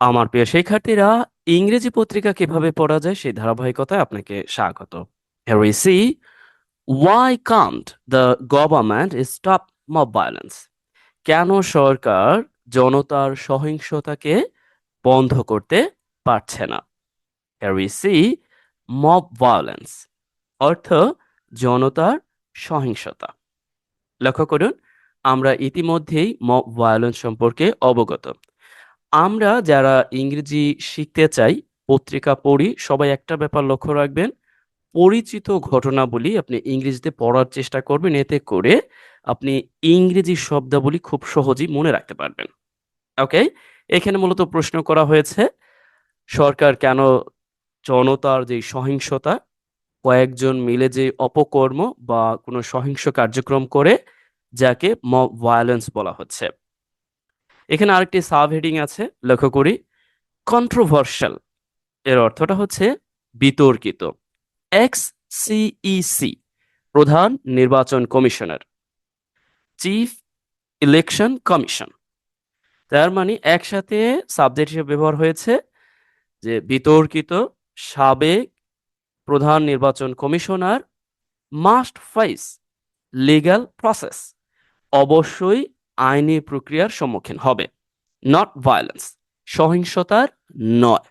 আমার প্রিয় শিক্ষার্থীরা, ইংরেজি পত্রিকা কীভাবে পড়া যায় সেই ধারাবাহিকতায় আপনাকে স্বাগত। See why can't the government stop mob violence? কেন সরকার জনতার সহিংসতাকে বন্ধ করতে পারছে না? We see mob violence, অর্থ জনতার সহিংসতা। লক্ষ্য করুন, আমরা ইতিমধ্যেই মব ভায়োলেন্স সম্পর্কে অবগত। আমরা যারা ইংরেজি শিখতে চাই, পত্রিকা পড়ি, সবাই একটা ব্যাপার লক্ষ্য রাখবেন, পরিচিত ঘটনাবলী আপনি ইংরেজিতে পড়ার চেষ্টা করবেন, এতে করে আপনি ইংরেজি শব্দাবলী খুব সহজেই মনে রাখতে পারবেন। ওকে? এখানে মূলত প্রশ্ন করা হয়েছে, সরকার কেন জনতার যে সহিংসতা, কয়েকজন মিলে যে অপকর্ম বা কোনো সহিংস কার্যক্রম করে, যাকে মব ভায়োলেন্স বলা হচ্ছে। এখানে আরেকটি সাব হেডিং আছে, লক্ষ্য করি কন্ট্রোভার্সাল এর অর্থটা হচ্ছে বিতর্কিত। এক্স সিইসি প্রধান নির্বাচন কমিশনার চিফ ইলেকশন কমিশন তার মানে একসাথে সাবজেক্ট হিসেবে ব্যবহার হয়েছে যে বিতর্কিত, সাবেক প্রধান নির্বাচন commissioner must face legal process অবশ্যই আইনি প্রক্রিয়ার সম্মুখীন হবে। নট ভায়োলেন্স সহিংসতার নয়।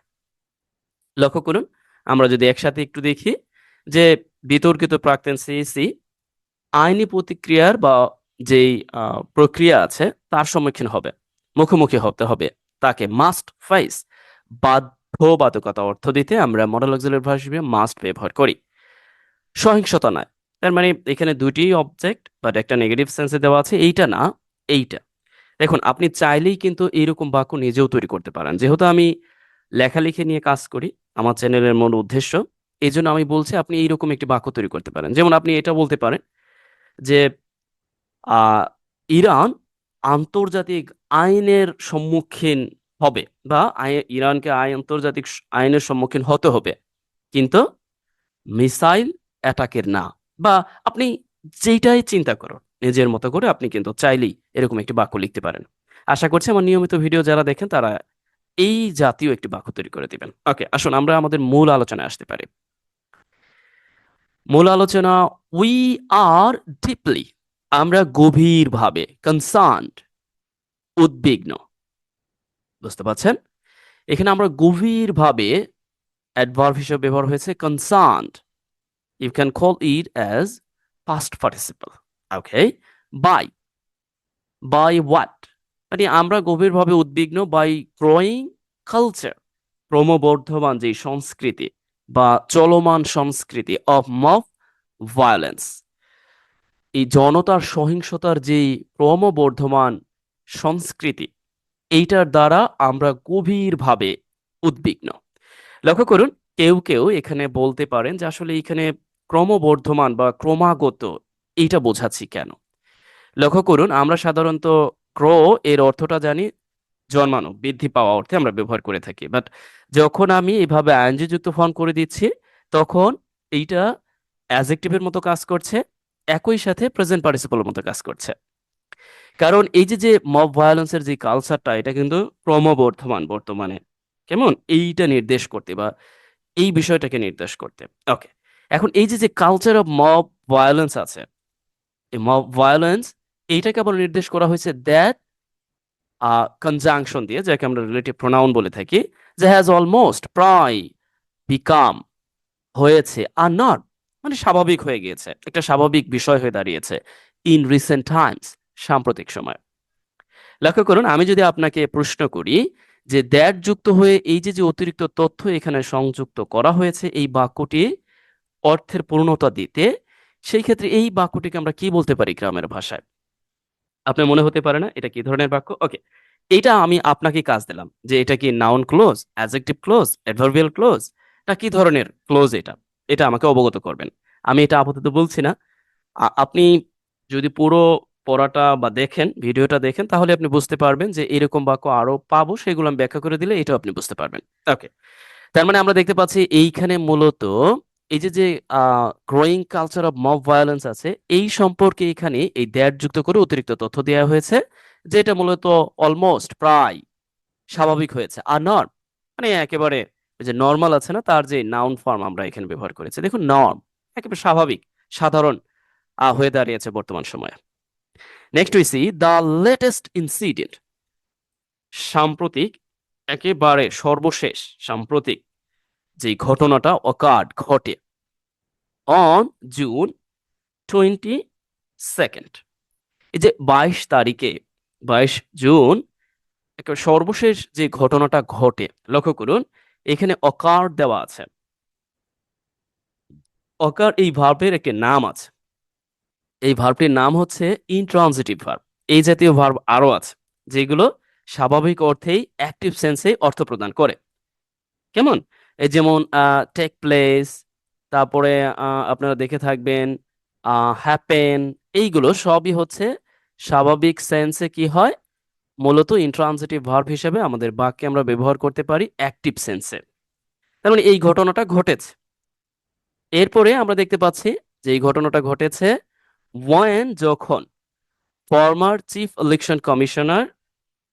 লক্ষ্য করুন, আমরা যদি একসাথে একটু দেখি যে বিতর্কিত প্রাক্তন সিইসি আইনি প্রতিক্রিয়ার বা যেই প্রক্রিয়া আছে তার সম্মুখীন হবে, মুখোমুখি হতে হবে। তাকে মাস্ট ফাইস বাধ্যবাধকতা অর্থ দিতে আমরা মডেল অক্সিলারি হিসেবে মাস্ট ব্যবহার করি। সহিংসতা নয়, তার মানে এখানে দুটি অবজেক্ট বাট একটা নেগেটিভ সেন্সে দেওয়া আছে, এইটা না এইটা। দেখুন, আপনি চাইলেই কিন্তু এইরকম বাক্য নিজেও তৈরি করতে পারেন। যেহেতু আমি লেখালেখি নিয়ে কাজ করি, আমার চ্যানেলের মূল উদ্দেশ্য এই জন্য আমি বলছি আপনি এইরকম একটি বাক্য তৈরি করতে পারেন। যেমন আপনি এটা বলতে পারেন যে ইরান আন্তর্জাতিক আইনের সম্মুখীন হবে বা ইরানকে আই, আন্তর্জাতিক আইনের সম্মুখীন হতে হবে। কিন্তু মিসাইল অ্যাটাকের না। বা আপনি যেটাই চিন্তা করো নিজের মতো করে আপনি কিন্তু চাইলেই এরকম একটি বাক্য লিখতে পারেন। আশা করছি আমার নিয়মিত ভিডিও যারা দেখেন, তারা এই জাতীয় একটি বাক্য তৈরি করে দিবেন। ওকে, আসুন আমরা আমাদের মূল আলোচনায় আসতে পারি। মূল আলোচনা উই আর ডিপলি আমরা গভীরভাবে কনসার্নড উদ্বিগ্ন। বুঝতে পারছেন? এখানে আমরা গভীরভাবে অ্যাডভার্ব হিসেবে ব্যবহার হয়েছে concerned you can call it as past participle okay bye bye what মানে আমরা গভীরভাবে উদ্বিগ্ন বাই গ্রোয়িং কালচার ক্রমবর্ধমান যে সংস্কৃতি বা চলমান সংস্কৃতি অফ মফ ভায়োলেন্স এই জনতার সহিংসতার যে ক্রমবর্ধমান সংস্কৃতি, এইটার দ্বারা আমরা গভীরভাবে উদ্বিগ্ন। লক্ষ্য করুন, কেউ কেউ এখানে বলতে পারেন যে আসলে এখানে ক্রমবর্ধমান বা ক্রমাগত এইটা বোঝাচ্ছি কেন? লক্ষ্য করুন, আমরা সাধারণত ক্রো এর অর্থটা জানি জন্মানো, বৃদ্ধি পাওয়া অর্থে আমরা ব্যবহার করে থাকি। বাট যখন আমি এভাবে আইনজি যুক্ত ফর্ম করে দিচ্ছি, তখন এইটা অ্যাজেক্টিভের মতো কাজ করছে, একই সাথে প্রেজেন্ট পার্টিসিপলের মতো কাজ করছে। কারণ এই যে যে মব ভায়োলেন্সের যে কালচারটা এটা কিন্তু ক্রমবর্ধমান বর্তমানে। কেমন? এইটা নির্দেশ করতে বা এই বিষয়টাকে নির্দেশ করতে। ওকে এখন এই যে যে কালচার অফ মব ভায়োলেন্স আছে মব ভায়োলেন্স এইটাকে আবার নির্দেশ করা হয়েছে দ্যাট কনজাংশন দিয়ে, যাকে আমরা রিলেটিভ প্রোনাউন বলে থাকি, যে হ্যাজ অলমোস্ট প্রায় বিকাম হয়েছে আর নট মানে স্বাভাবিক হয়ে গিয়েছে, একটা স্বাভাবিক বিষয় হয়ে দাঁড়িয়েছে ইন রিসেন্ট টাইমস সাম্প্রতিক সময়। লক্ষ্য করুন, আমি যদি আপনাকে প্রশ্ন করি যে দ্যাট যুক্ত হয়ে এই যে যে অতিরিক্ত তথ্য এখানে সংযুক্ত করা হয়েছে, এই বাক্যটি অর্থের পূর্ণতা দিতে সেই ক্ষেত্রে এই বাক্যটিকে আমরা কি বলতে পারি গ্রামের ভাষায়? আপনার মনে হতে পারে না? এটা কি ধরনের বাক্য? ওকে এটা আমি আপনাকে কাজ দিলাম যে এটা কি noun clause adjective clause adverbial clause না কি ধরনের ক্লোজ এটা? এটা আমাকে অবগত করবেন। আমি এটা আপাতত বলছি না। আপনি যদি পুরো পড়াটা বা দেখেন, ভিডিওটা দেখেন, তাহলে আপনি বুঝতে পারবেন যে এরকম বাক্য আরও পাবো, সেগুলো আমি ব্যাখ্যা করে দিলে এটাও আপনি বুঝতে পারবেন। ওকে তার মানে আমরা দেখতে পাচ্ছি এইখানে মূলত এই যে যে growing culture of mob violence আছে, এই সম্পর্কে এখানে এই দ্যাট যুক্ত করে অতিরিক্ত তথ্য দেওয়া হয়েছে যেটা মূলত অলমোস্ট প্রায় স্বাভাবিক হয়েছে, আর নর্ম মানে একেবারে যে নর্মাল আছে না, তার যে নাউন ফর্ম আমরা এখানে ব্যবহার করেছি। দেখুন নর্ম একেবারে স্বাভাবিক, সাধারণ হয়ে দাঁড়িয়েছে বর্তমান সময়ে। Next we see the latest incident সাম্প্রতিক, একেবারে সর্বশেষ, সাম্প্রতিক যে ঘটনাটা অকার্ড ঘটে অন জুন টোয়েন্টি সেকেন্ড এই যে বাইশ তারিখে, বাইশ জুন সর্বশেষ যে ঘটনাটা ঘটে, লক্ষ্য করুন, এখানে অকার দেওয়া আছে। অকার এই ভার্বের একটি নাম আছে। এই ভার্বটির নাম হচ্ছে ইনট্রানজিটিভ ভার্ব এই জাতীয় ভার্ব আরও আছে, যেগুলো স্বাভাবিক অর্থেই অ্যাক্টিভ সেন্সে অর্থ প্রদান করে। কেমন? এই যেমন টেক প্লেস তারপরে আপনারা দেখে থাকবেন হ্যাপেন এইগুলো সবই হচ্ছে স্বাভাবিক সেন্সে কি হয়? মূলত ইন্ট্রানজিটিভ ভার্ব হিসেবে আমাদের বাক্যে আমরা ব্যবহার করতে পারি অ্যাক্টিভ সেন্সে তার মানে এই ঘটনাটা ঘটেছে। এরপরে আমরা দেখতে পাচ্ছি যে এই ঘটনাটা ঘটেছে ওয়েন যখন। ফর্মার চিফ ইলেকশন কমিশনার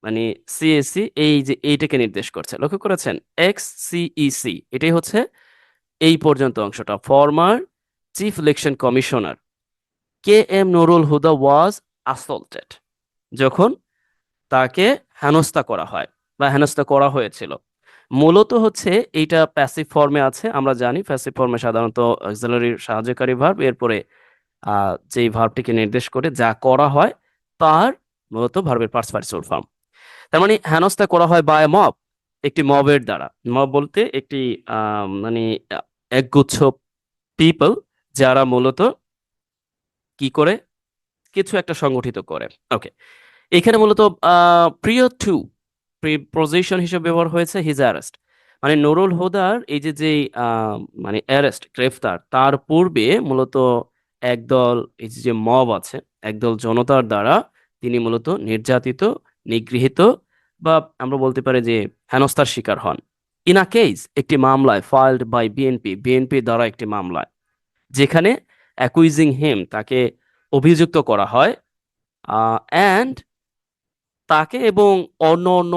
মানে সিএসি এই যে এইটাকে নির্দেশ করছে। লক্ষ্য করেছেন? এক্স সিইসি এটাই হচ্ছে এই পর্যন্ত অংশটা। Former chief election commissioner K M Nurul Huda was assaulted যখন তাকে হেনস্থা করা হয় বা হেনস্থা করা হয়েছিল। মূলত হচ্ছে এইটা প্যাসিভ ফর্মে আছে, আমরা জানি। প্যাসিভ ফর্মে সাধারণত অক্সিলারি সাহায্যকারী ভার্ব এরপরে যেই ভার্বটিকে নির্দেশ করে যা করা হয়, তার মূলত ভার্বের পার্স পার্টিসিপল ফর্ম তার মানে হেনস্থা করা হয় বাই মব একটি মবের দ্বারা। মব বলতে একটি মানে একগুচ্ছ পিপল যারা মূলত কি করে? কিছু একটা সংগঠিত করে। ওকে এখানে মূলত প্রিয় টু প্রিপোজিশন হিসেবে ব্যবহার হয়েছে হিজ অ্যারেস্ট মানে নুরুল হুদার এই যে যে মানে অ্যারেস্ট গ্রেফতার, তার পূর্বে মূলত একদল, এই যে মব আছে, একদল জনতার দ্বারা তিনি মূলত নির্যাতিত নিগৃহীত বা আমরা বলতে পারি যে হেনস্থার শিকার হন। ইন আ কেস একটি মামলায় ফাইল্ড বাই বিএনপি বিএনপি দ্বারা একটি মামলায়, যেখানে অ্যাকুইজিং হিম তাকে অভিযুক্ত করা হয় অ্যান্ড তাকে এবং অন্য অন্য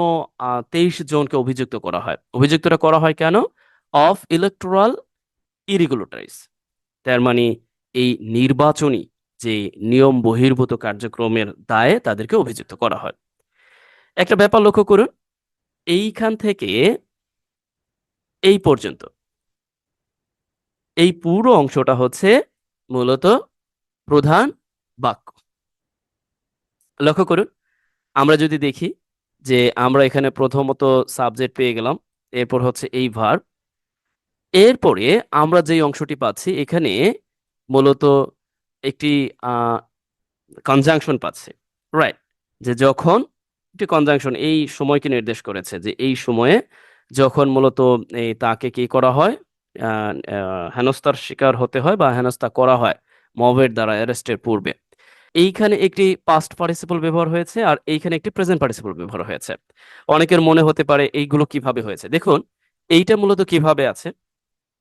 তেইশ জনকে অভিযুক্ত করা হয়। অভিযুক্তটা করা হয় কেন? অফ ইলেকটোরাল ইরেগুলেটরিজ তার মানে এই নির্বাচনী যে নিয়ম বহির্ভূত কার্যক্রমের দায়ে তাদেরকে অভিযুক্ত করা হয়। একটা ব্যাপার লক্ষ্য করুন, এইখান থেকে এই পর্যন্ত। এই পুরো অংশটা হচ্ছে মূলত প্রধান বাক্য। লক্ষ্য করুন, আমরা যদি দেখি যে আমরা এখানে প্রথমত সাবজেক্ট পেয়ে গেলাম, এরপর হচ্ছে এই ভার্ব এরপরে আমরা যেই অংশটি পাচ্ছি, এখানে মূলত একটি কনজাংশন পাচ্ছে। রাইট যে যখন একটি কনজাংশন এই সময়কে নির্দেশ করেছে যে এই সময়ে যখন মূলত এই তাকে কি করা হয়? হেনস্থার শিকার হতে হয় বা হেনস্থা করা হয় মবের দ্বারা অ্যারেস্টের পূর্বে। এইখানে একটি পাস্ট পার্টিসিপল ব্যবহার হয়েছে আর এইখানে একটি প্রেজেন্ট পার্টিসিপল ব্যবহার হয়েছে। অনেকের মনে হতে পারে এইগুলো কীভাবে হয়েছে? দেখুন, এইটা মূলত কীভাবে আছে?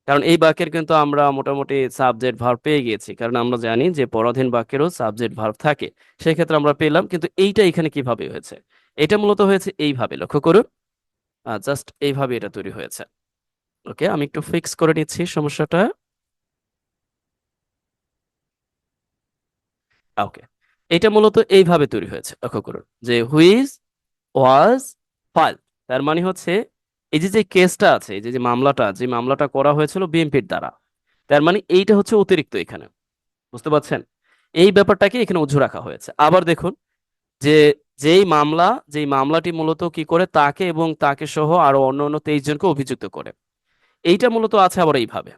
কারণ এই বাক্যের কিন্তু আমরা মোটামুটি সাবজেক্ট ভার্ব পেয়ে গিয়েছি। কারণ আমরা জানি যে পরাধীন বাক্যেরও সাবজেক্ট ভার্ব থাকে। সেক্ষেত্রে আমরা পেলাম, কিন্তু এইটা এখানে কীভাবে হয়েছে? এটা মূলত হয়েছে এইভাবে। লক্ষ্য করুন। জাস্ট এইভাবে এটা তৈরি হয়েছে। ওকে, আমি একটু ফিক্স করে নিচ্ছি সমস্যাটা। ওকে। এটা মূলত এইভাবে তৈরি হয়েছে। লক্ষ্য করুন। যে হুইজ ওয়াজ ফাইল তার মানে হচ্ছে এই যে যে কেসটা আছে, এই যে যে মামলাটা যে মামলাটা করা হয়েছিল বিএনপির দ্বারা, তার মানে এইটা হচ্ছে অতিরিক্ত এখানে, বুঝতে পারছেন? এই ব্যাপারটাকে এখানে উজ্জ্ব রাখা হয়েছে। আবার দেখুন, যে, যেই মামলা, যেই মামলাটি মূলত কি করে, তাকে এবং তাকে সহ আরও অন্য অন্য তেইশ জনকে অভিযুক্ত করে। এইটা মূলত আছে আবার এইভাবে।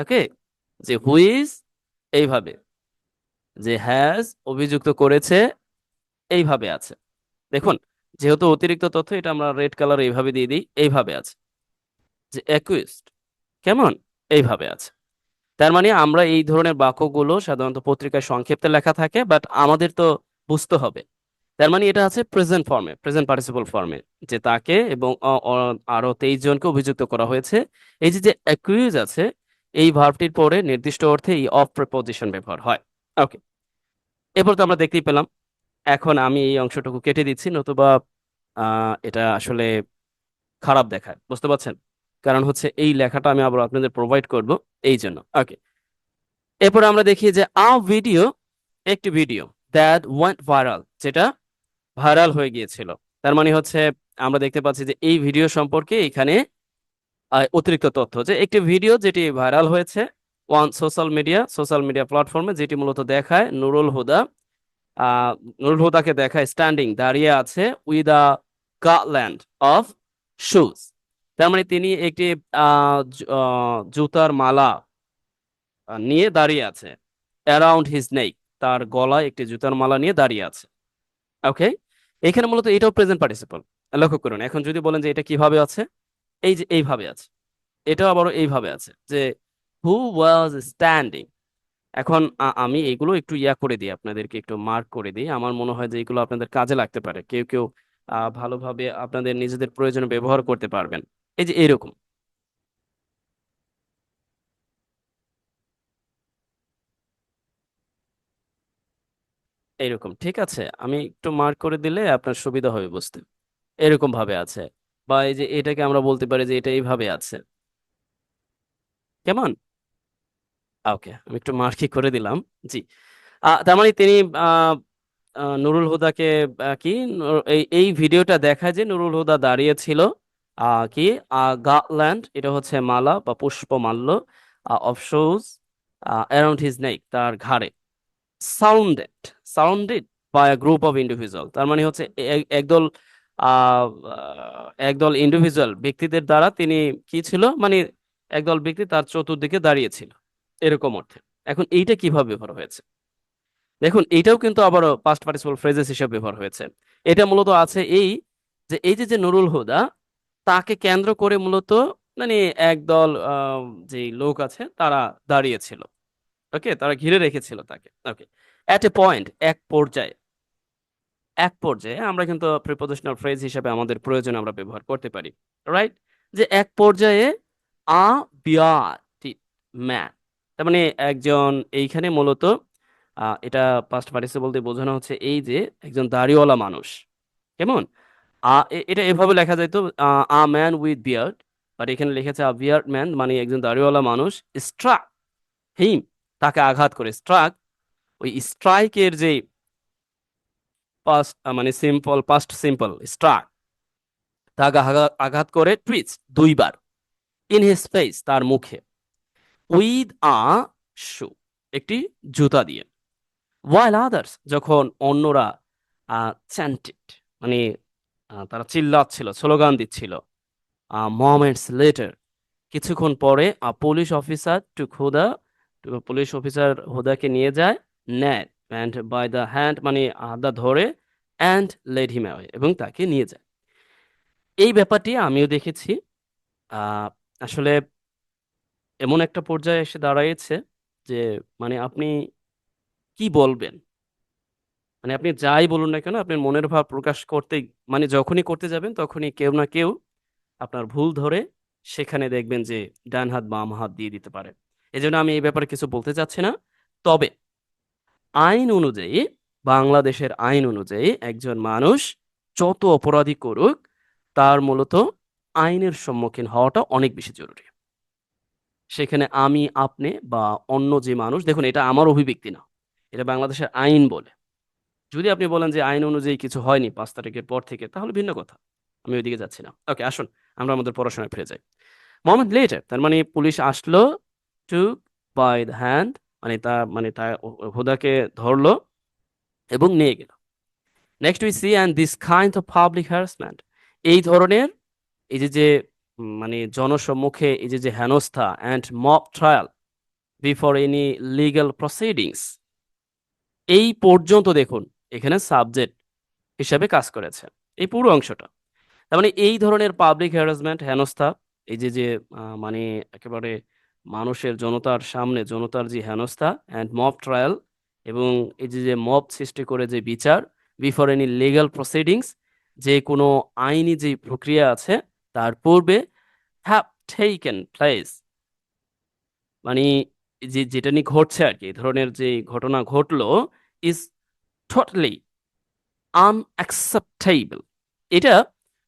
ওকে যে হুইজ এইভাবে। যে হ্যাজ অভিযুক্ত করেছে, এইভাবে আছে। দেখুন যেহেতু অতিরিক্ত তথ্য, এটা আমরা রেড কালার এইভাবে দিয়ে দিই, এইভাবে আছে। যে অ্যাকুইস্ট কেমন? এইভাবে আছে। তার মানে আমরা এই ধরনের বাক্যগুলো সাধারণত পত্রিকায় সংক্ষিপ্তে লেখা থাকে বাট আমাদের তো বুঝতে হবে। তার মানে এটা আছে প্রেজেন্ট ফর্মে প্রেজেন্ট পার্টিসিপল ফর্মে যে তাকে এবং আরও তেইশ জনকে অভিযুক্ত করা হয়েছে। এই যে যে অ্যাকুইজ আছে, এই ভার্বটির পরে নির্দিষ্ট অর্থে এই অফ প্রিপোজিশন ব্যবহার হয়। ওকে এরপর তো আমরা দেখতেই পেলাম এখন আমি এই অংশটুকু কেটে দিচ্ছি, নতুবা এটা আসলে খারাপ দেখায়, বুঝতে পারছেন? কারণ হচ্ছে এই লেখাটা আমি আবার আপনাদের প্রোভাইড করব এই জন্য। ওকে এরপর আমরা দেখি যে আ ভিডিও একটি ভিডিও দ্যাট ওয়েন্ট ভাইরাল যেটা ভাইরাল হয়ে গিয়েছিল। তার মানে হচ্ছে আমরা দেখতে পাচ্ছি যে এই ভিডিও সম্পর্কে এখানে অতিরিক্ত তথ্য যে একটি ভিডিও যেটি ভাইরাল হয়েছে one social media social media প্ল্যাটফর্মে যেটি মূলত দেখায় নুরুল হুদা নুরুল হুদাকে দেখায় স্ট্যান্ডিং দাঁড়িয়ে আছে with a garland of shoes তার মানে তিনি একটি জুতার মালা নিয়ে দাঁড়িয়ে আছে। অ্যারাউন্ড হিজ নেক তার গলায় একটি জুতার মালা নিয়ে দাঁড়িয়ে আছে। ওকে এখানে মূলত এটাও প্রেজেন্ট পার্টিসিপল লক্ষ্য করুন, এখন যদি বলেন যে এটা কীভাবে আছে, এই যে এইভাবে আছে। এটাও আবারও এইভাবে আছে যে হু ওয়াজ স্ট্যান্ডিং এখন আমি এগুলো একটু ইয়া করে দিই, আপনাদেরকে একটু মার্ক করে দিই। আমার মনে হয় যে এগুলো আপনাদের কাজে লাগতে পারে। কেউ কেউ ভালোভাবে আপনাদের নিজেদের প্রয়োজনে ব্যবহার করতে পারবেন। এই যে এরকম। এইরকম ঠিক আছে। আমি একটু মার্ক করে দিলে আপনার সুবিধা হবে বুঝতে। এরকম ভাবে আছে। বা এই যে এটাকে আমরা বলতে পারি যে এটা এইভাবে আছে। কেমন? ওকে, আমি একটু মার্কি করে দিলাম। জি। তার মানে তিনি নুরুল হুদাকে কি এই এই ভিডিওটা দেখায় যে নুরুল হুদা দাঁড়িয়ে ছিল কি গার্ল্যান্ড এটা হচ্ছে মালা বা পুষ্পমাল্য of shoes around his neck তার ঘাড়ে। Surrounded surrounded by group of individual তার মানে হচ্ছে একদল একদল ইন্ডিভিজুয়াল ব্যক্তিদের দ্বারা তিনি কি ছিল মানে একদল ব্যক্তি তার চতুর্দিকে দাঁড়িয়েছিল এরকম অর্থে। এখন এইটা কীভাবে ব্যবহার হয়েছে? দেখুন, এইটাও কিন্তু আবারও পাস্ট পার্টিসিপল ফ্রেজেস হিসেবে ব্যবহার হয়েছে। এটা মূলত আছে এই যে এই যে যে নুরুল হুদা, তাকে কেন্দ্র করে মূলত মানে একদল যে লোক আছে, তারা দাঁড়িয়েছিল। ওকে? তারা ঘিরে রেখেছিল তাকে। ওকে। অ্যাট এ পয়েন্ট এক পর্যায়ে। এক পর্যায়ে আমরা কিন্তু প্রিপোজিশনাল ফ্রেজ হিসেবে আমাদের প্রয়োজন আমরা ব্যবহার করতে পারি। রাইট যে এক পর্যায়ে আ বিয়াটি ম্যান তার মানে একজন এইখানে মূলত এটা পাস্ট পার্টিসিপল দিয়ে বোঝানো হচ্ছে এই যে একজন দাড়িওয়ালা মানুষ। কেমন? এটা এভাবে লেখা যায় তো, a man with beard but এখানে লিখেছে আ বিয়ার্ড ম্যান মানে একজন দাড়িওয়ালা মানুষ স্ট্রাক হিম তাকে আঘাত করে। স্ট্রাক ওই স্ট্রাইকের যে পাস্ট মানে সিম্পল পাস্ট সিম্পল স্ট্রাক তাকে আঘাত করে টুইচ দুইবার ইন হিজ ফেস তার মুখে। উইথ আ শু, একটি জুতা দিয়ে। ওয়াইল আদার্স যখন অন্যরা চ্যান্টেড মানে তারা চিল্লাচ্ছিল, স্লোগান দিচ্ছিল মোমেন্টস লেটার কিছুক্ষণ পরে police officer to Huda police officer হুদাকে নিয়ে যায় নেয় অ্যান্ড বাই দ্য হ্যান্ড মানে আদা ধরে অ্যান্ড লেড হিম অ্যাওয়ে এবং তাকে নিয়ে যায়। এই ব্যাপারটি আমিও দেখেছি। আসলে এমন একটা পর্যায়ে এসে দাঁড়াইছে যে মানে আপনি কি বলবেন? মানে আপনি যাই বলুন না কেন, আপনার মনের ভাব প্রকাশ করতে মানে যখনই করতে যাবেন তখনই কেউ না কেউ আপনার ভুল ধরে সেখানে দেখবেন যে ডান হাত, বাম হাত দিয়ে দিতে পারে। এজন্য আমি এই ব্যাপারে কিছু বলতে চাচ্ছি না। তবে আইন অনুযায়ী, বাংলাদেশের আইন অনুযায়ী একজন মানুষ যত অপরাধী করুক, তার মূলত আইনের সম্মুখীন হওয়াটা অনেক বেশি জরুরি। সেখানে আমি, আপনি বা অন্য যে মানুষ, দেখুন এটা আমার অভিব্যক্তি না, এটা বাংলাদেশের আইন বলে। যদি আপনি বলেন যে আইন অনুযায়ী কিছু হয়নি পাঁচ তারিখের পর থেকে, তাহলে ভিন্ন কথা, আমি ওইদিকে যাচ্ছি না। ওকে, আসুন, আমরা আমাদের পড়াশোনায় ফিরে যাই। মোহাম্মদ লেটার, তার মানে পুলিশ আসলো টু বাই দ্য হ্যান্ড মানে তা মানে তা হুদাকে ধরলো এবং নিয়ে গেল। Next we see and this kind of public harassment এই ধরনের, এই যে যে মানে জনসম্মুখে এই যে যে হেনস্থা and mob trial before any legal proceedings এই পর্যন্ত দেখুন এখানে সাবজেক্ট হিসাবে কাজ করেছে। এই পুরো অংশটা। তার মানে এই ধরনের পাবলিক হ্যারাসমেন্ট হেনস্থা, এই যে যে মানে একেবারে মানুষের জনতার সামনে, জনতার যে হেনস্থা অ্যান্ড মব ট্রায়াল এবং এই যে যে মব সৃষ্টি করে যে বিচার বিফোর এনি লিগ্যাল প্রসিডিংস যে কোনো আইনি যে প্রক্রিয়া আছে তার পূর্বে হ্যাভ টেকেন প্লেস মানে যে, যেটা নিয়ে ঘটছে আর কি ধরনের যে ঘটনা ঘটলো ইজ টোটালি আনঅ্যাকসেপ্টেবল এটা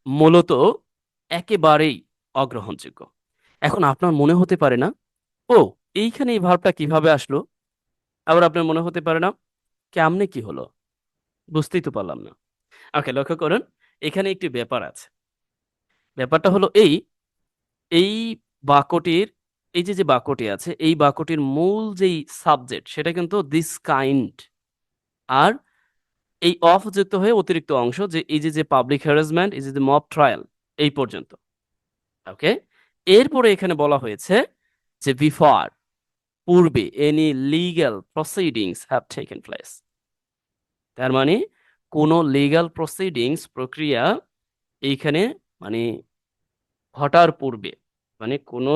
মূলত একেবারেই অগ্রহণযোগ্য। এখন আপনার মনে হতে পারে না, ও, এইখানে এই ভাবটা কীভাবে আসলো? আবার আপনার মনে হতে পারে না, কেমনে কি হলো? বুঝতেই তো পারলাম না। ওকে লক্ষ্য করুন, এখানে একটি ব্যাপার আছে। ব্যাপারটা হলো এই এই বাক্যটির, এই যে যে বাক্যটি আছে, এই বাক্যটির মূল যেই সাবজেক্ট সেটা কিন্তু দিস কাইন্ড আর এই অফ যুক্ত হয়ে অতিরিক্ত অংশ যে, এই যে যে পাবলিক হ্যারাসমেন্ট এই যে যে মব ট্রায়াল এই পর্যন্ত। ওকে এরপরে এখানে বলা হয়েছে যে বিফর পূর্বে any legal proceedings have taken place তার মানে কোনো লিগ্যাল প্রসিডিংস প্রক্রিয়া এইখানে মানে ঘটার পূর্বে মানে কোনো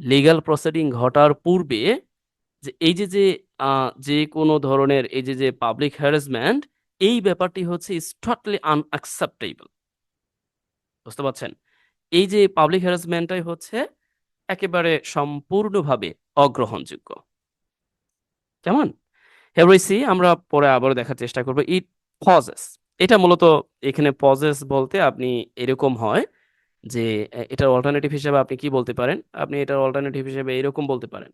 লিগ্যাল প্রসিডিং ঘটার পূর্বে যে এই যে যে যে কোনো ধরনের এই যে যে পাবলিক হ্যারাসমেন্ট এই ব্যাপারটি হচ্ছে ইজ টোটালি আনঅ্যাকসেপ্টেবল বুঝতে পারছেন? এই যে পাবলিক হ্যারাসমেন্টটাই হচ্ছে একেবারে সম্পূর্ণভাবে অগ্রহণযোগ্য। কেমন? হেরোইসি আমরা পরে আবারও দেখার চেষ্টা করব। ইট পজেস এটা মূলত এখানে পজেস বলতে আপনি এরকম হয় যে এটার অল্টারনেটিভ হিসেবে আপনি কি বলতে পারেন? আপনি এটার অল্টারনেটিভ হিসেবে এরকম বলতে পারেন।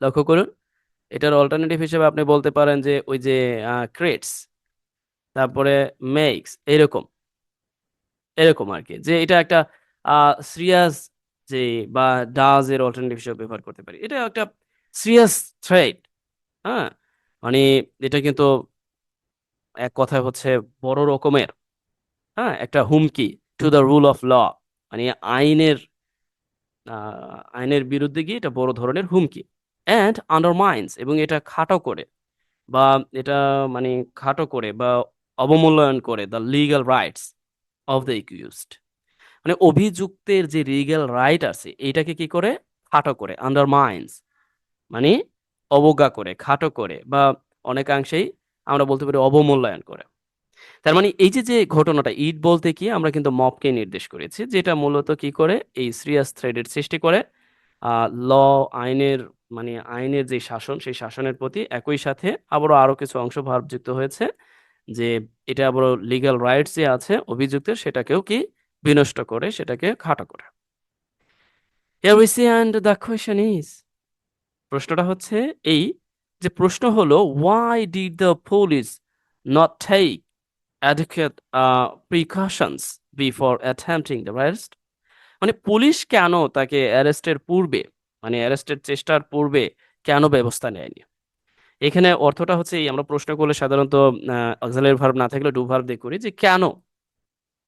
লক্ষ্য করুন, এটার অল্টারনেটিভ হিসেবে আপনি বলতে পারেন যে, ওই যে ক্রেটস তারপরে মেক্স এরকম। এরকম আর কি যে, এটা একটা সিরিয়াস যে, বা ডাজ এর অল্টারনেটিভ হিসেবে ব্যবহার করতে পারি। এটা একটা সিরিয়াস থ্রেট হ্যাঁ? মানে এটা কিন্তু এক কথায় হচ্ছে বড় রকমের হ্যাঁ? একটা হুমকি। To the rule of law মানে আইনের আইনের বিরুদ্ধে গিয়ে এটা বড় ধরনের হুমকি। অ্যান্ড আন্ডারমাইন্স এবং এটা খাটো করে, বা এটা মানে খাটো করে, বা অবমূল্যায়ন করে the legal rights of the accused মানে অভিযুক্তের যে লিগ্যাল রাইট আছে এইটাকে কি করে? খাটো করে আন্ডারমাইন্স মানে অবজ্ঞা করে, খাটো করে, বা অনেকাংশেই আমরা বলতে পারি অবমূল্যায়ন করে। তার মানে এই যে যে ঘটনাটা, ইট বলতে কি আমরা কিন্তু মবকে নির্দেশ করেছি, যেটা মূলত কি করে? এই সিরিয়াস থ্রেডের সৃষ্টি করে। ল, আইনের মানে আইনের যে শাসন, সেই শাসনের প্রতি একই সাথে আবারও আরও কিছু অংশ ভাবযুক্ত হয়েছে, যে এটা আবারও লিগ্যাল রাইটস যে আছে, অভিযুক্তের সেটাকেও কি বিনষ্ট করে, সেটাকে খাটো করে। প্রশ্নটা হচ্ছে এই যে, প্রশ্ন হলো, why did the police not take adequate uh, precautions before attempting the arrest. মানে পুলিশ কেন তাকে অ্যারেস্টের পূর্বে মানে অ্যারেস্টের চেষ্টার পূর্বে কেন ব্যবস্থা নেয়নি? এখানে অর্থটা হচ্ছে আমরা প্রশ্ন করলে সাধারণত অক্সিলারি ভার্ব না থাকলে ডু ভার্ব দিয়ে করি যে কেন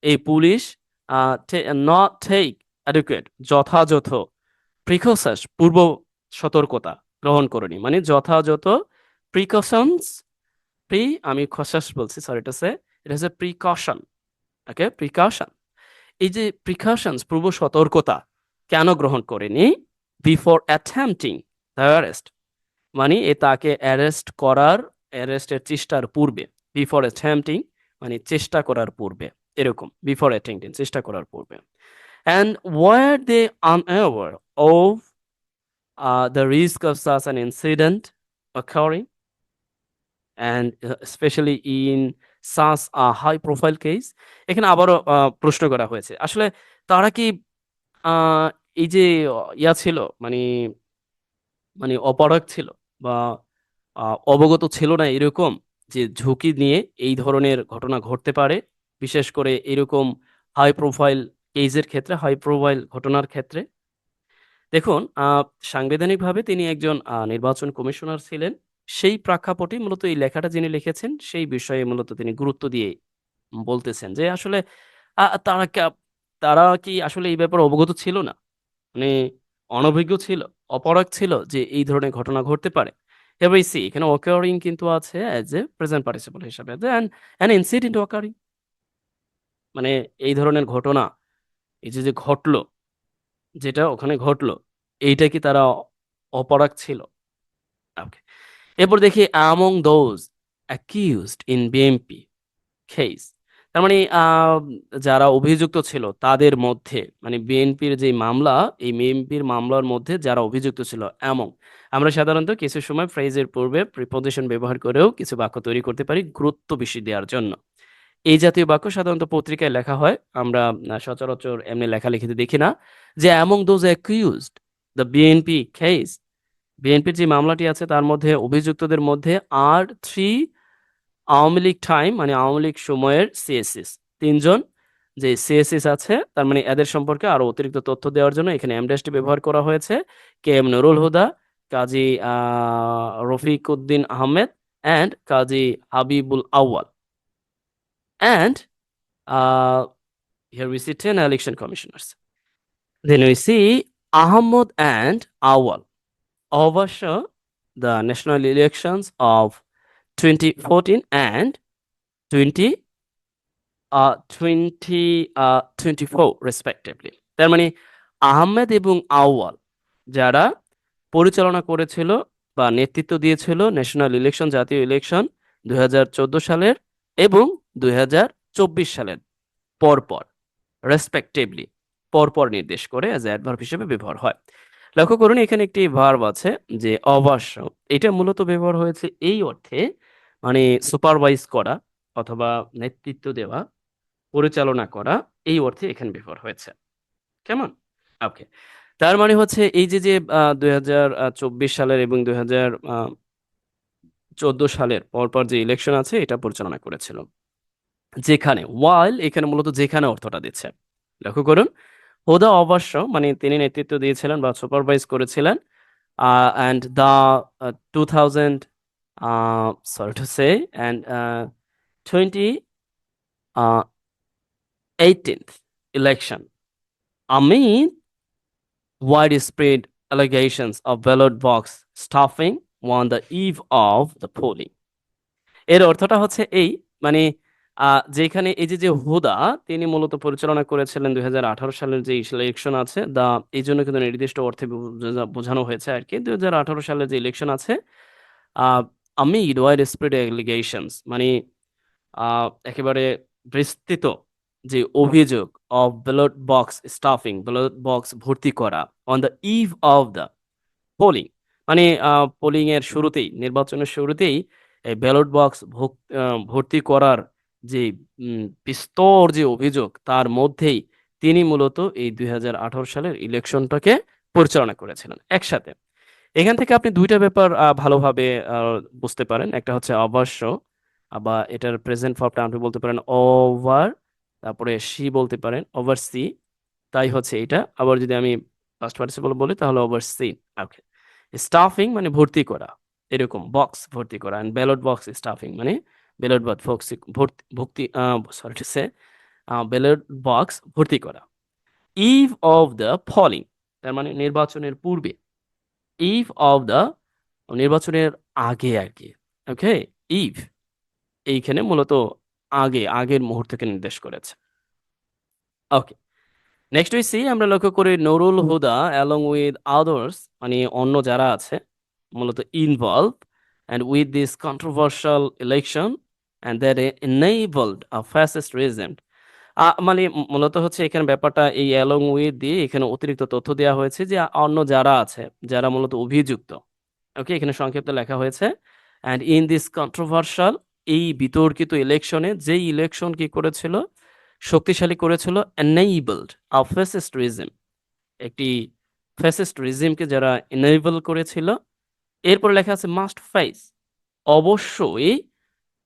এই পুলিশ নট টেক অ্যাডুকেট যথাযথ প্রিকশনস পূর্ব সতর্কতা গ্রহণ করেনি। মানে যথাযথ প্রিকশনস প্রি আমি খসাস বলছি সরি এটা সে এটা হচ্ছে প্রিকশন ওকে প্রিকশন এই যে প্রিকশনস পূর্ব সতর্কতা কেন গ্রহণ করেনি? বিফোর অ্যাটেম্পটিং দ্য অ্যারেস্ট মানে এ তাকে অ্যারেস্ট করার অ্যারেস্টের চেষ্টার পূর্বে বিফোর অ্যাটেম্পটিং মানে চেষ্টা করার পূর্বে, এরকম বিফোর অ্যাটেম্পটিং চেষ্টা করার পূর্বে। And were they unaware of the risk of such an incident occurring? Uh, especially in such a high profile case এখানে আবারও প্রশ্ন করা হয়েছে। আসলে তারা কি এই যে ইয়া ছিল মানে মানে অপারগ ছিল বা অবগত ছিল না এরকম যে ঝুঁকি নিয়ে এই ধরনের ঘটনা ঘটতে পারে বিশেষ করে এরকম হাই প্রোফাইল কেসের ক্ষেত্রে হাই প্রোফাইল ঘটনার ক্ষেত্রে? দেখুন সাংবিধানিকভাবে তিনি একজন নির্বাচন কমিশনার ছিলেন। সেই প্রেক্ষাপটে মূলত এই লেখাটা যিনি লিখেছেন, সেই বিষয়ে মূলত তিনি গুরুত্ব দিয়ে বলতেছেন যে আসলে তারা তারা কি আসলে এই ব্যাপারে অবগত ছিল না? মানে অনভিজ্ঞ ছিল, অপরাগ ছিল যে এই ধরনের ঘটনা ঘটতে পারে। এবার সি এখানে অকারিং কিন্তু আছে অ্যাজ এ প্রেজেন্ট পার্টিসিপল হিসাবে। অ্যান ইনসিডেন্ট অকারিং মানে এই ধরনের ঘটনা, এই যে যে ঘটলো, যেটা ওখানে ঘটলো, এইটা কি তারা অপরাগ ছিল? এরপর দেখি among those accused in BNP case তার মানে যারা অভিযুক্ত ছিল, তাদের মধ্যে মানে বিএনপির যে মামলা, এই বিএনপির মামলার মধ্যে যারা অভিযুক্ত ছিল এমন আমরা সাধারণত কিছু সময় ফ্রেজের পূর্বে প্রিপোজিশন ব্যবহার করেও কিছু বাক্য তৈরি করতে পারি গুরুত্ব বেশি দেওয়ার জন্য। এই জাতীয় বাক্য সাধারণত পত্রিকায় লেখা হয়। আমরা সচরাচর এমনি লেখালেখিতে দেখি না। যে among those accused the BNP case বিএনপির যে মামলাটি আছে তার মধ্যে অভিযুক্তদের মধ্যে আর থ্রি আওয়ামী লীগ টাইম মানে আওয়ামী লীগ সময়ের সিএসএস তিনজন যে সিএসএস আছে, তার মানে এদের সম্পর্কে আরও অতিরিক্ত তথ্য দেওয়ার জন্য এখানে এমডেসটি ব্যবহার করা হয়েছে। K M Nurul Huda, Kazi Rafiq Uddin Ahmed and Kazi Habibul Awal. And here we see 10 election commissioners then we see ahmad and awal oversaw the national elections of 2014 and 20 uh, 20 uh, 24 respectively. তার মানে আহমেদ এবং আউয়াল যারা পরিচালনা করেছিল বা নেতৃত্ব দিয়েছিল ন্যাশনাল ইলেকশন জাতীয় ইলেকশন দুই হাজার চোদ্দ সালের এবং দুই হাজার চব্বিশ সালের পরপর রেসপেক্টিভলি পরপর নির্দেশ করে অ্যাজ অ্যাডভার্ব হিসেবে ব্যবহার হয়। লক্ষ্য করুন, এখানে একটি ভার্ব আছে যে অবশ্য। এটা মূলত ব্যবহার হয়েছে এই অর্থে মানে সুপারভাইজ করা অথবা নেতৃত্ব দেওয়া, পরিচালনা করা, এই অর্থে এখানে ব্যবহার হয়েছে। কেমন? ওকে তার মানে হচ্ছে এই যে যে দুই হাজার চব্বিশ সালের এবং দুই চোদ্দ সালের পরপর যে ইলেকশন আছে, এটা পরিচালনা করেছিল। যেখানে ওয়াইল এখানে মূলত যেখানে অর্থটা দিচ্ছে। লক্ষ্য করুন হুদা অবশ্য মানে তিনি নেতৃত্ব দিয়েছিলেন বা সুপারভাইজ করেছিলেন and the two thousand sorry to say and twenty eighteenth election আমি wide widespread allegations of ballot box stuffing on the eve of the polling. এর অর্থটা হচ্ছে এই মানে যেখানে এই যে যে হুদা, তিনি মূলত পরিচালনা করেছিলেন দুই হাজার আঠারো সালের যে ইলেকশন আছে, দা, এই জন্য কিন্তু নির্দিষ্ট অর্থে বোঝা- বোঝানো হয়েছে আর কি। দুই সালের যে ইলেকশন আছে আহ amid widespread allegations মানে একেবারে বিস্তৃত যে অভিযোগ of ballot box stuffing ballot box ভর্তি করা on the eve of the polling মানে পোলিং এর শুরুতেই, নির্বাচনের শুরুতেই ব্যালট বক্স ভর্তি করার যে বিস্তর যে অভিযোগ, তার মধ্যেই তিনি মূলত এই দুই হাজার আঠারো সালের ইলেকশনটাকে পরিচালনা করেছিলেন একসাথে। এখান থেকে আপনি দুইটা ব্যাপার ভালোভাবে বুঝতে পারেন। একটা হচ্ছে অবশ্য বা এটার প্রেজেন্ট ফর্মটা আপনি বলতে পারেন ওভার তারপরে সি বলতে পারেন ওভার সি তাই হচ্ছে এটা। আবার যদি আমি ফার্স্ট পার্টিসিপল বলি, তাহলে ওভার সি ওকে স্টাফিং মানে ভর্তি করা, এরকম বক্স ভর্তি করা ব্যালট বক্স স্টাফিং মানে ব্যালট বক্স ভর্তি sorry to say ballot box ভর্তি করা। ইভ অফ দ্য ফলিং তার মানে নির্বাচনের পূর্বে। ইভ অফ দ্য নির্বাচনের আগে আর কি ওকে ইভ এইখানে মূলত আগে, আগের মুহূর্তকে নির্দেশ করেছে। ওকে নেক্সট উই সি আমরা লক্ষ্য করি Nurul Huda along with others মানে অন্য যারা আছে, মূলত involve and with this controversial election and that enabled a fascist regime মানে মূলত হচ্ছে এখানে ব্যাপারটা এই অ্যালং উইথ দিয়ে এখানে অতিরিক্ত তথ্য দেওয়া হয়েছে যে অন্য যারা আছে, যারা মূলত অভিযুক্ত ওকে এখানে সংক্ষিপ্ত লেখা হয়েছে অ্যান্ড ইন দিস কন্ট্রোভার্সাল এই বিতর্কিত ইলেকশনে যেই ইলেকশন কি করেছিল? শক্তিশালী করেছিল এনেবলড আ ফ্যাসিস্ট রিজিম একটি ফ্যাসিস্ট রিজিমকে যারা এনেবল করেছিল, এরপর লেখা আছে মাস্ট ফেস অবশ্যই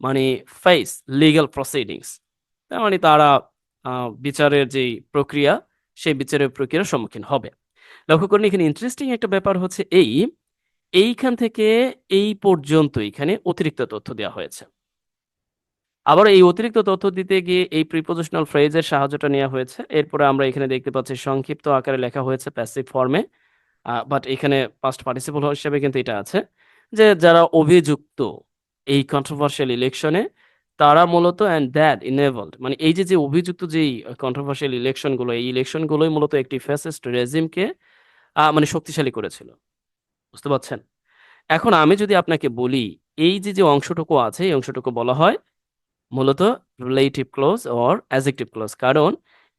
মানে ফেস লিগাল প্রসিডিংস তার মানে তারা বিচারের যে প্রক্রিয়া, সেই বিচারের প্রক্রিয়ার সম্মুখীন হবে। লক্ষ্য করুন, এখানে ইন্টারেস্টিং একটা ব্যাপার হচ্ছে এই, এইখান থেকে এই পর্যন্ত এখানে অতিরিক্ত তথ্য দেওয়া হয়েছে। আবার এই অতিরিক্ত তথ্য দিতে গিয়ে এই প্রিপোজিশনাল ফ্রেজের সাহায্যটা নেওয়া হয়েছে। এরপরে আমরা এখানে দেখতে পাচ্ছি, সংক্ষিপ্ত আকারে লেখা হয়েছে প্যাসিভ ফর্মে বাট এখানে পাস্ট পার্টিসিপল হিসেবে কিন্তু এটা আছে। যে যারা অভিযুক্ত এই কন্ট্রোভার্সিয়াল ইলেকশনে তারা মূলত অ্যান্ড দ্যাট ইনেবলড মানে এই যে যে অভিযুক্ত যেই কন্ট্রোভার্সিয়াল ইলেকশনগুলো এই ইলেকশনগুলোই মূলত একটি ফ্যাসিস্ট রেজিমকে মানে শক্তিশালী করেছিল। বুঝতে পারছেন? এখন আমি যদি আপনাকে বলি, এই যে যে অংশটুকু আছে, এই অংশটুকু বলা হয় মূলত relative clause or adjective clause কারণ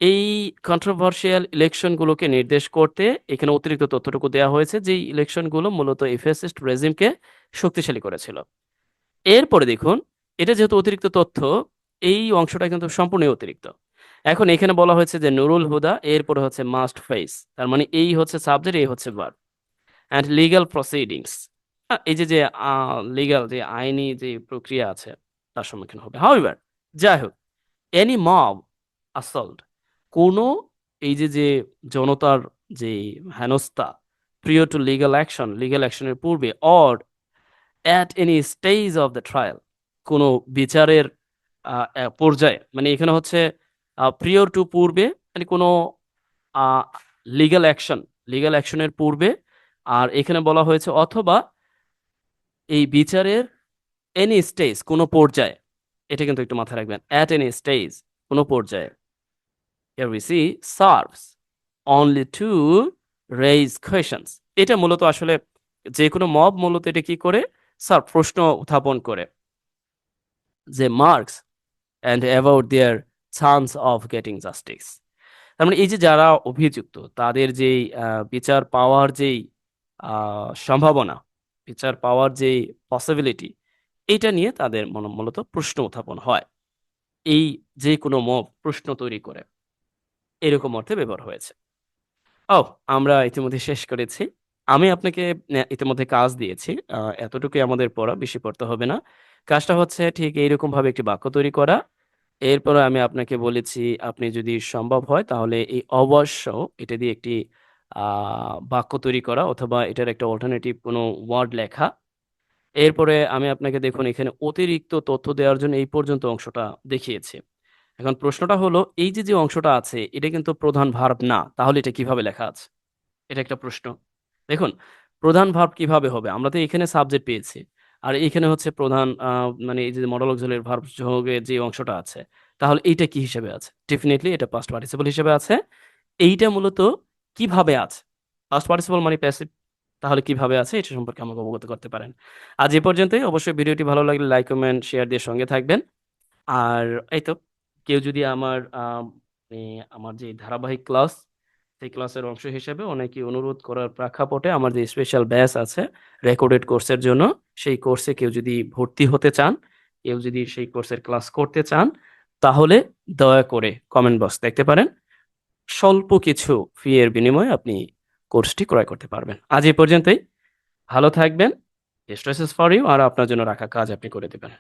এই কন্ট্রোভার্সিয়াল ইলেকশনগুলোকে নির্দেশ করতে এখানে অতিরিক্ত তথ্যটুকু দেওয়া হয়েছে যে ইলেকশনগুলো মূলত এই রেজিমকে শক্তিশালী করেছিল। এরপরে দেখুন, এটা যেহেতু অতিরিক্ত তথ্য, এই অংশটা কিন্তু সম্পূর্ণ অতিরিক্ত। এখন এখানে বলা হয়েছে যে নুরুল হুদা, এরপরে হচ্ছে মাস্ট ফেস, তার মানে এই হচ্ছে সাবজেক্ট, এই হচ্ছে ভার্ব। অ্যান্ড লিগাল প্রসিডিংস এই যে যে লিগ্যাল যে আইনি যে প্রক্রিয়া আছে, তার সম্মুখীন হবে। হাউএভার যাই হোক এনি মব আসল্ট কোনো এই যে যে জনতার যে হেনস্থা প্রিয় টু লিগ্যাল অ্যাকশন লিগ্যাল অ্যাকশনের পূর্বে or at any stage of the trial কোনো বিচারের পর্যায়ে মানে এখানে হচ্ছে প্রিয়র টু পূর্বে মানে কোনো লিগ্যাল অ্যাকশন লিগ্যাল অ্যাকশনের পূর্বে, আর এখানে বলা হয়েছে অথবা এই বিচারের এনি স্টেজ কোনো পর্যায়ে, এটা কিন্তু একটু মাথায় রাখবেন অ্যাট এনি স্টেজ কোনো পর্যায়ে এটা মূলত আসলে যে কোনো মব মূলত এটা কি করে? স্যার, প্রশ্ন উত্থাপন করে যে marks and about their chance of getting justice. তার মানে এই যে যারা অভিযুক্ত, তাদের যেই বিচার পাওয়ার যেই সম্ভাবনা, বিচার পাওয়ার যেই পসিবিলিটি এটা নিয়ে তাদের মূলত প্রশ্ন উত্থাপন হয়। এই যে কোনো মব প্রশ্ন তৈরি করে, এরকম অর্থে ব্যবহার হয়েছে। ও, আমরা ইতিমধ্যে শেষ করেছি। আমি আপনাকে ইতিমধ্যে কাজ দিয়েছি। এতটুকুই আমাদের পড়া, বেশি পড়তে হবে না। কাজটা হচ্ছে ঠিক এইরকম ভাবে একটি বাক্য তৈরি করা। এরপরে আমি আপনাকে বলেছি, আপনি যদি সম্ভব হয় তাহলে এই অবশ্য এটা দিয়ে একটি বাক্য তৈরি করা অথবা এটার একটা অল্টারনেটিভ কোনো ওয়ার্ড লেখা। এরপরে আমি আপনাকে দেখুন, এখানে অতিরিক্ত তথ্য দেওয়ার জন্য এই পর্যন্ত অংশটা দেখিয়েছি। এখন প্রশ্নটা হলো, এই যে যে অংশটা আছে, এটা কিন্তু প্রধান ভার্ব না, তাহলে এটা কীভাবে লেখা আছে? এটা একটা প্রশ্ন। দেখুন, প্রধান ভার্ব কীভাবে হবে? আমরা তো এখানে সাবজেক্ট পেয়েছি। আর এখানে হচ্ছে প্রধান মানে এই যে মডেল অক্সিলারি ভার্ব যোগে যে অংশটা আছে, তাহলে এইটা কি হিসেবে আছে? ডেফিনেটলি এটা পাস্ট পার্টিসিপল হিসেবে আছে। এইটা মূলত কীভাবে আছে? পাস্ট পার্টিসিপল মানে প্যাসিভ তাহলে কীভাবে আছে? এটা সম্পর্কে আমাকে অবগত করতে পারেন। আজ এ পর্যন্তই। অবশ্যই ভিডিওটি ভালো লাগলে লাইক কমেন্ট শেয়ার দিয়ে সঙ্গে থাকবেন। আর এই তো, কেউ যদি আমার আমার যে ধারাবাহিক ক্লাস সেই ক্লাসের অংশ হিসেবে অনেকে অনুরোধ করার প্রেক্ষাপটে আমার যে স্পেশাল ব্যাচ আছে রেকর্ডেড কোর্সের জন্য, সেই কোর্সে কেউ যদি ভর্তি হতে চান, কেউ যদি সেই কোর্সের ক্লাস করতে চান, তাহলে দয়া করে কমেন্ট বক্স দেখতে পারেন। স্বল্প কিছু ফি এর বিনিময়ে আপনি কোর্সটি ক্রয় করতে পারবেন। আজ এই পর্যন্তই। ভালো থাকবেন। স্ট্রেসেস ফর ইউ আর আপনার জন্য রাখা কাজ আপনি করে দেবেন।